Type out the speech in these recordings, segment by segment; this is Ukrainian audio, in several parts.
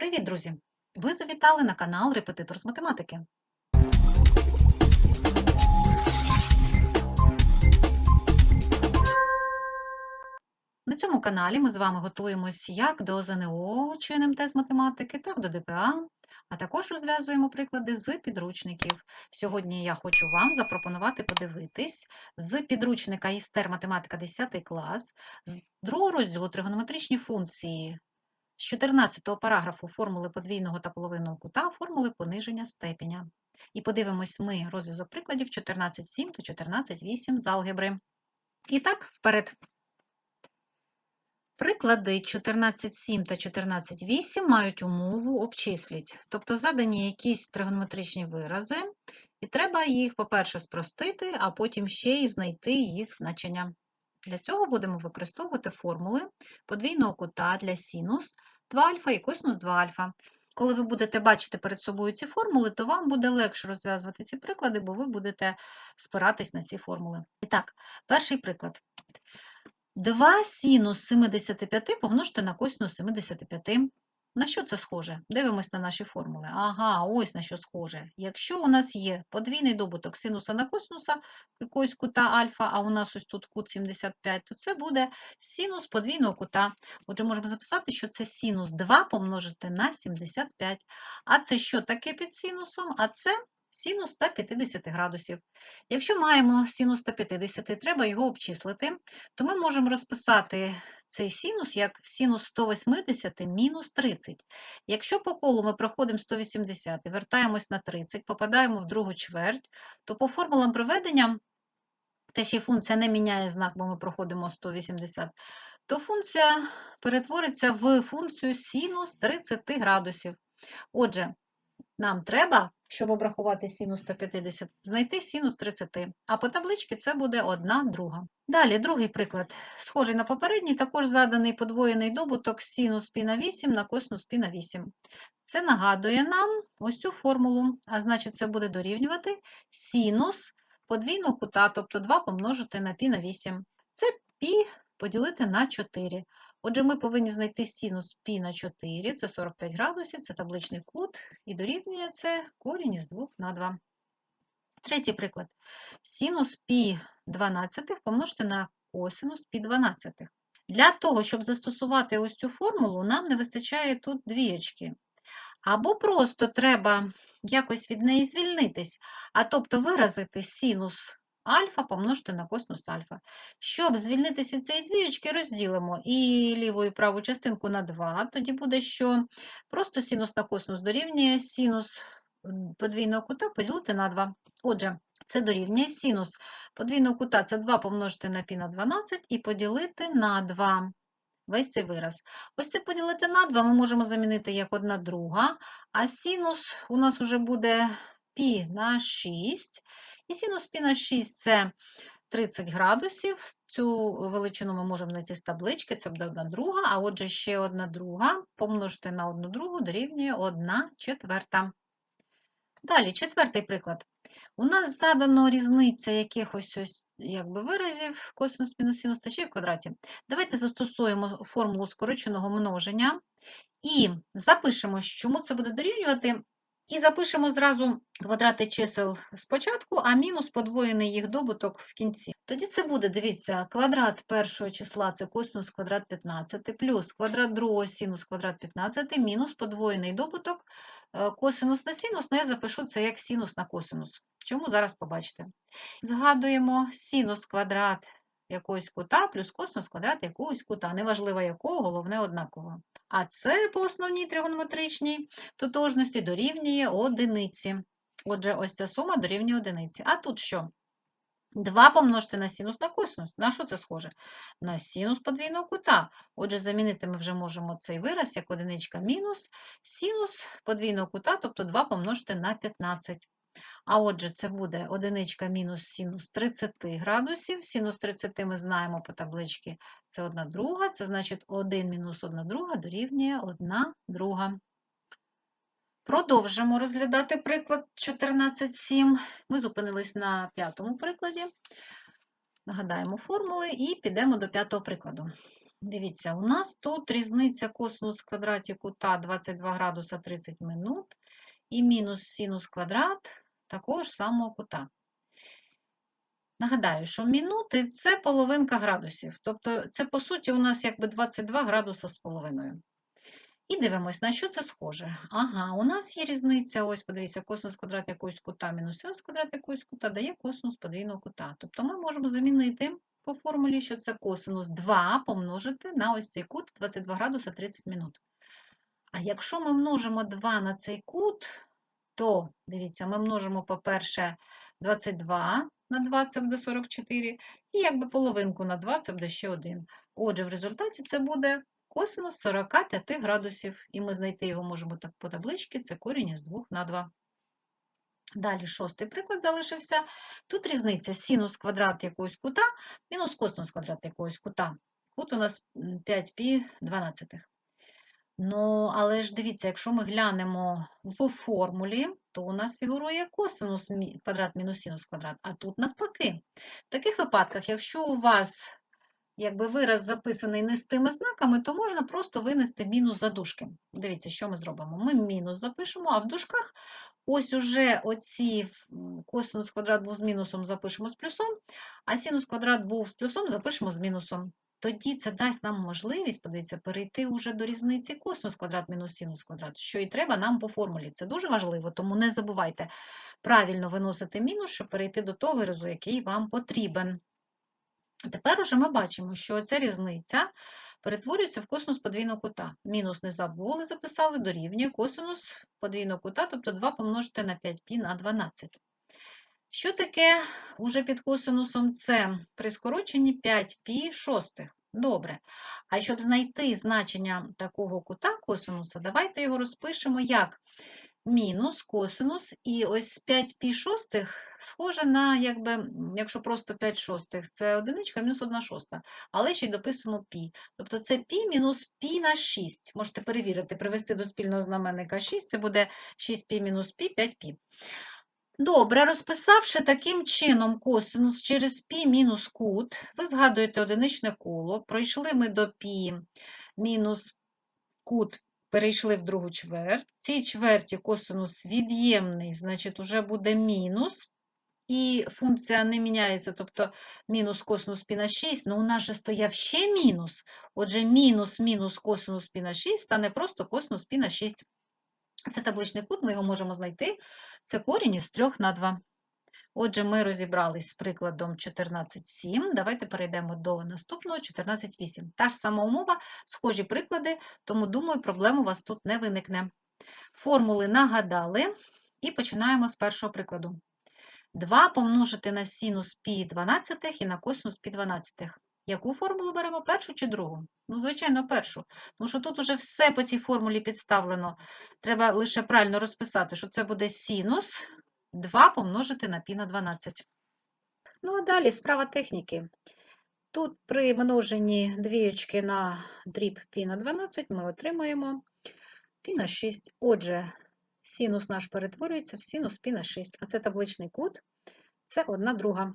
Привіт, друзі! Ви завітали на канал Репетитор з математики. На цьому каналі ми з вами готуємось як до ЗНО чи НМТ з математики, так до ДПА, а також розв'язуємо приклади з підручників. Сьогодні я хочу вам запропонувати подивитись з підручника Істер математика 10 клас, з другого розділу тригонометричні функції з 14 параграфу формули подвійного та половинного кута, формули пониження степеня. І подивимось ми розв'язок прикладів 14.7 та 14.8 з алгебри. І так, вперед. Приклади 14.7 та 14.8 мають умову обчисліть. Тобто задані якісь тригонометричні вирази, і треба їх, по-перше, спростити, а потім ще й знайти їх значення. Для цього будемо використовувати формули подвійного кута для синус 2 альфа і косинус 2 альфа. Коли ви будете бачити перед собою ці формули, то вам буде легше розв'язувати ці приклади, бо ви будете спиратись на ці формули. І так, перший приклад. 2 синус 75 помножити на косинус 75. На що це схоже? Дивимось на наші формули. Ага, ось на що схоже. Якщо у нас є подвійний добуток синуса на косинуса якогось кута альфа, а у нас ось тут кут 75, то це буде синус подвійного кута. Отже, можемо записати, що це синус 2 помножити на 75. А це що таке під синусом? А це синус 150 градусів. Якщо маємо синус 150, треба його обчислити, то ми можемо розписати цей синус як синус 180 мінус 30. Якщо по колу ми проходимо 180 і вертаємось на 30, попадаємо в другу чверть, то по формулам приведення, теж є функція не міняє знак, бо ми проходимо 180, то функція перетвориться в функцію синус 30 градусів. Отже, нам треба, щоб обрахувати синус 150, знайти синус 30, а по табличці це буде 1 друга. Далі, другий приклад, схожий на попередній, також заданий подвоєний добуток синус пі на 8 на косинус пі на 8. Це нагадує нам ось цю формулу, а значить, це буде дорівнювати синус подвійного кута, тобто 2 помножити на пі на 8. Це пі поділити на 4. Отже, ми повинні знайти синус π на 4, це 45 градусів, це табличний кут, і дорівнює це корінь із 2 на 2. Третій приклад. Синус π 12 помножити на косинус π 12. Для того, щоб застосувати ось цю формулу, нам не вистачає тут двієчки. Або просто треба якось від неї звільнитись, а тобто виразити синус альфа помножити на косинус альфа. Щоб звільнитися від цієї двієчки, розділимо і ліву і праву частинку на 2, тоді буде, що просто синус на косинус дорівнює синус подвійного кута поділити на 2. Отже, це дорівнює синус подвійного кута це 2 помножити на π на 12 і поділити на 2. Весь цей вираз. Ось це поділити на 2 ми можемо замінити як 1 друга, а синус у нас вже буде π на 6. І синус π на 6 це 30 градусів. Цю величину ми можемо знайти з таблички, це буде 1 друга, а отже, ще 1 друга помножити на 1 другу дорівнює 1 четверта. Далі, четвертий приклад. У нас задано різниця якихось ось якби виразів косинус мінус синус та ще в квадраті. Давайте застосуємо формулу скороченого множення і запишемо, чому це буде дорівнювати і запишемо зразу квадрати чисел спочатку, а мінус подвоєний їх добуток в кінці. Тоді це буде, дивіться, квадрат першого числа це косинус квадрат 15, плюс квадрат другого синус квадрат 15, мінус подвоєний добуток е, косинус на синус, ну я запишу це як синус на косинус. Чому зараз побачите? Згадуємо синус квадрат якогось кута плюс косинус квадрат якогось кута, неважливо якого, головне однаково. А це по основній тригонометричній тотожності дорівнює одиниці. Отже, ось ця сума дорівнює одиниці. А тут що? 2 помножити на синус на косинус. На що це схоже? На синус подвійного кута. Отже, замінити ми вже можемо цей вираз як одиничка мінус синус подвійного кута, тобто 2 помножити на 15. А отже, це буде одиничка мінус синус 30 градусів. Синус 30 ми знаємо по табличці, це 1 друга, це значить 1 мінус 1 друга дорівнює 1 друга. Продовжимо розглядати приклад 14.7. Ми зупинились на п'ятому прикладі. Нагадаємо формули і підемо до п'ятого прикладу. Дивіться, у нас тут різниця косинус в квадраті кута 22 градуса 30 минут і мінус синус квадрат такого ж самого кута. Нагадаю, що мінути – це половинка градусів. Тобто це, по суті, у нас якби 22 градуса з половиною. І дивимось, на що це схоже. Ага, у нас є різниця, ось, подивіться, косинус квадрат якогось кута мінус синус квадрат якогось кута дає косинус подвійного кута. Тобто ми можемо замінити по формулі, що це косинус 2 помножити на ось цей кут 22 градуса 30 минут. А якщо ми множимо 2 на цей кут, то, дивіться, ми множимо, по-перше, 22 на 2 це буде 44, і якби половинку на 2 це буде ще 1. Отже, в результаті це буде косинус 45 градусів, і ми знайти його можемо так по табличці, це корінь із 2 на 2. Далі шостий приклад залишився. Тут різниця синус квадрат якогось кута мінус косинус квадрат якогось кута. Кут у нас 5π 12. Ну, але ж дивіться, якщо ми глянемо в формулі, то у нас фігурує косинус квадрат мінус синус квадрат, а тут навпаки. В таких випадках, якщо у вас якби вираз записаний не з тими знаками, то можна просто винести мінус за дужки. Дивіться, що ми зробимо. Ми мінус запишемо, а в дужках ось уже оці косинус квадрат був з мінусом, запишемо з плюсом, а синус квадрат був з плюсом, запишемо з мінусом. Тоді це дасть нам можливість, подивіться, перейти уже до різниці косинус квадрат мінус синус квадрат, що і треба нам по формулі. Це дуже важливо, тому не забувайте правильно виносити мінус, щоб перейти до того виразу, який вам потрібен. Тепер уже ми бачимо, що ця різниця перетворюється в косинус подвійного кута. Мінус не забули, записали, дорівнює косинус подвійного кута, тобто 2 помножити на 5π на 12. Що таке уже під косинусом С? При скороченні 5π шостих. Добре. А щоб знайти значення такого кута косинуса, давайте його розпишемо як мінус косинус, і ось 5π шостих схоже на, якби, м, якщо просто 5 шостих, це одиничка мінус 1 шоста, але ще й дописуємо π. Тобто це π мінус π на 6. Можете перевірити, привести до спільного знаменника 6, це буде 6π мінус π, 5π. Добре, розписавши таким чином косинус через π мінус кут, ви згадуєте одиничне коло, пройшли ми до π мінус кут, перейшли в другу чверть. В цій чверті косинус від'ємний, значить, уже буде мінус. І функція не міняється, тобто мінус косинус пі на 6, але у нас же стояв ще мінус. Отже, мінус мінус косинус пі на 6 стане просто косинус пі на 6. Це табличний кут, ми його можемо знайти. Це корінь із 3 на 2. Отже, ми розібрались з прикладом 14,7. Давайте перейдемо до наступного 14,8. Та ж сама умова, схожі приклади, тому, думаю, проблем у вас тут не виникне. Формули нагадали і починаємо з першого прикладу. 2 помножити на синус пі 12 і на косинус пі 12. Яку формулу беремо, першу чи другу? Ну, звичайно, першу. Тому що тут уже все по цій формулі підставлено. Треба лише правильно розписати, що це буде синус 2 помножити на пі на 12. Ну, а далі справа техніки. Тут при множенні двієчки на дріб пі на 12 ми отримаємо пі на 6. Отже, синус наш перетворюється в синус пі на 6, а це табличний кут, це одна друга.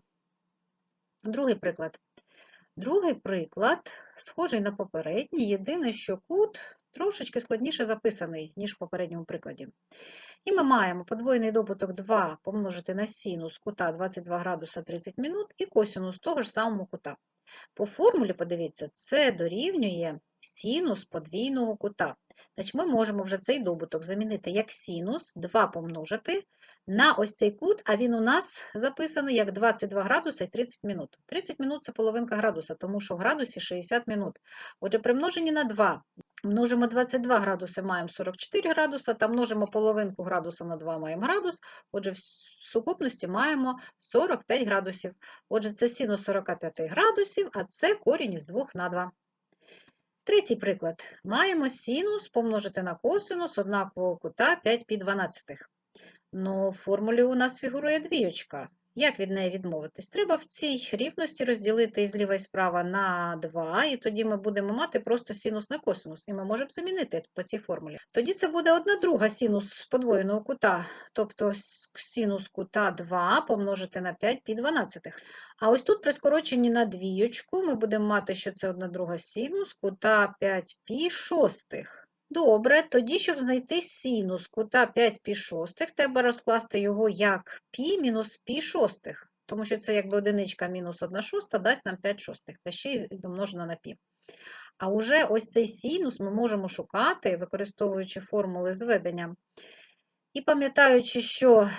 Другий приклад. Другий приклад схожий на попередній, єдине, що кут трошечки складніше записаний, ніж в попередньому прикладі. І ми маємо подвоєний добуток 2 помножити на синус кута 22 градуса 30 минут і косинус того ж самого кута. По формулі, подивіться, це дорівнює синус подвійного кута. Значить, ми можемо вже цей добуток замінити як синус 2 помножити на ось цей кут, а він у нас записаний як 22 градуса і 30 минут. 30 минут – це половинка градуса, тому що в градусі 60 минут. Отже, при множенні на 2 множимо 22 градуси, маємо 44 градуса, та множимо половинку градуса на 2, маємо градус. Отже, в сукупності маємо 45 градусів. Отже, це синус 45 градусів, а це корінь із 2 на 2. Третій приклад. Маємо синус помножити на косинус однакового кута 5 пі 12. Ну, в формулі у нас фігурує двієчка. Як від неї відмовитись? Треба в цій рівності розділити і зліва і справа на 2, і тоді ми будемо мати просто синус на косинус, і ми можемо замінити по цій формулі. Тоді це буде 1 друга синус подвоєного кута, тобто синус кута 2 помножити на 5 пі 12. А ось тут при скороченні на двієчку ми будемо мати, що це 1 друга синус кута 5 пі шостих. Добре, тоді, щоб знайти синус кута 5 пі шостих, треба розкласти його як пі мінус пі шостих, тому що це якби одиничка мінус 1 шоста дасть нам 5 шостих, та ще й домножено на пі. А уже ось цей синус ми можемо шукати, використовуючи формули зведення. І пам'ятаючи, що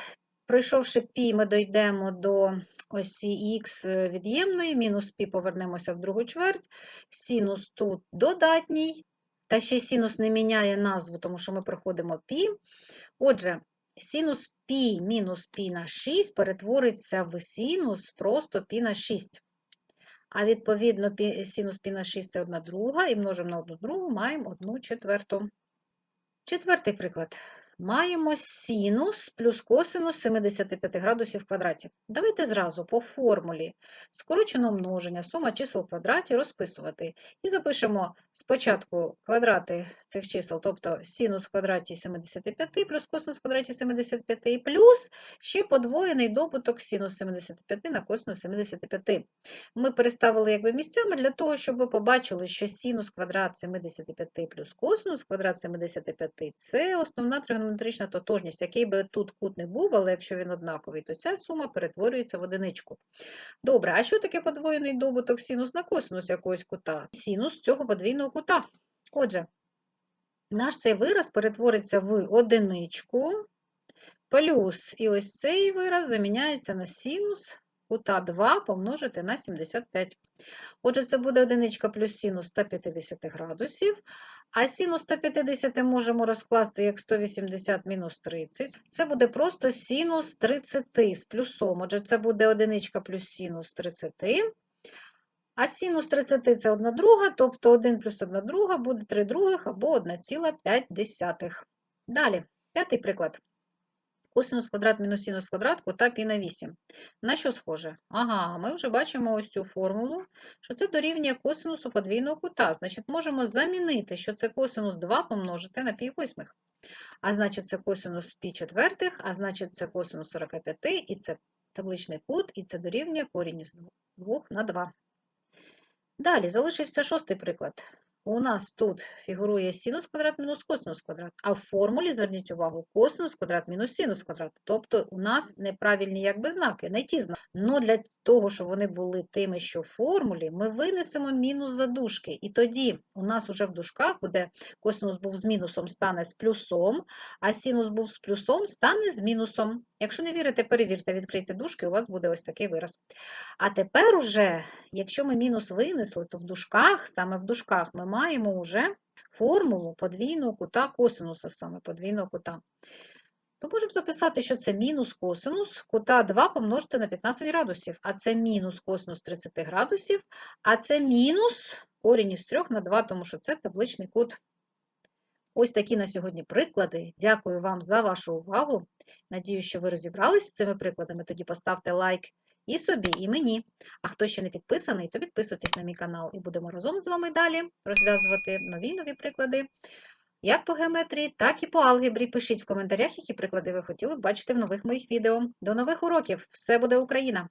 пройшовши пі, ми дійдемо до осі х від'ємної, мінус пі повернемося в другу чверть, синус тут додатній, та ще синус не міняє назву, тому що ми проходимо пі. Отже, синус пі мінус пі на 6 перетвориться в синус просто пі на 6. А відповідно, пі- синус пі на 6 це 1 друга, і множимо на 1 другу, маємо 1 четверту. Четвертий приклад. Маємо синус плюс косинус 75 градусів в квадраті. Давайте зразу по формулі скороченого множення, сума чисел в квадраті розписувати. І запишемо спочатку квадрати цих чисел, тобто синус в квадраті 75 плюс косинус в квадраті 75 плюс ще подвоєний добуток синус 75 на косинус 75. Ми переставили якби місцями для того, щоб ви побачили, що синус квадрат 75 плюс косинус квадрат 75 – це основна тригонометрична тотожність. Який би тут кут не був, але якщо він однаковий, то ця сума перетворюється в одиничку. Добре, а що таке подвоєний добуток синус на косинус якогось кута? Синус цього подвійного кута. Отже, наш цей вираз перетвориться в одиничку, плюс, і ось цей вираз заміняється на синус кута 2 помножити на 75. Отже, це буде одиничка плюс синус 150 градусів, а синус 150 можемо розкласти як 180 мінус 30. Це буде просто синус 30 з плюсом. Отже, це буде одиничка плюс синус 30. А синус 30 це 1 друга, тобто 1 плюс 1 друга буде 3 других або 1,5. Далі, п'ятий приклад. Косинус квадрат мінус синус квадрат кута пі на 8. На що схоже? Ага, ми вже бачимо ось цю формулу, що це дорівнює косинусу подвійного кута. Значить, можемо замінити, що це косинус 2 помножити на пі восьмих. А значить, це косинус пі четвертих, а значить, це косинус 45, і це табличний кут, і це дорівнює корінь із 2 на 2. Далі залишився шостий приклад. У нас тут фігурує синус квадрат мінус косинус квадрат, а в формулі, зверніть увагу, косинус квадрат мінус синус квадрат. Тобто у нас неправильні якби знаки, не ті знаки. Но для того, щоб вони були тими, що в формулі, ми винесемо мінус за дужки. І тоді у нас уже в дужках буде косинус був з мінусом, стане з плюсом, а синус був з плюсом, стане з мінусом. Якщо не вірите, перевірте, відкрийте дужки, у вас буде ось такий вираз. А тепер уже, якщо ми мінус винесли, то в дужках, саме в дужках, ми маємо вже формулу подвійного кута косинуса, саме подвійного кута. То можемо записати, що це мінус косинус кута 2 помножити на 15 градусів, а це мінус косинус 30 градусів, а це мінус корінь із 3 на 2, тому що це табличний кут. Ось такі на сьогодні приклади. Дякую вам за вашу увагу. Надію, що ви розібралися з цими прикладами. Тоді поставте лайк і собі, і мені. А хто ще не підписаний, то підписуйтесь на мій канал і будемо разом з вами далі розв'язувати нові нові приклади. Як по геометрії, так і по алгебрі. Пишіть в коментарях, які приклади ви хотіли б бачити в нових моїх відео. До нових уроків! Все буде Україна!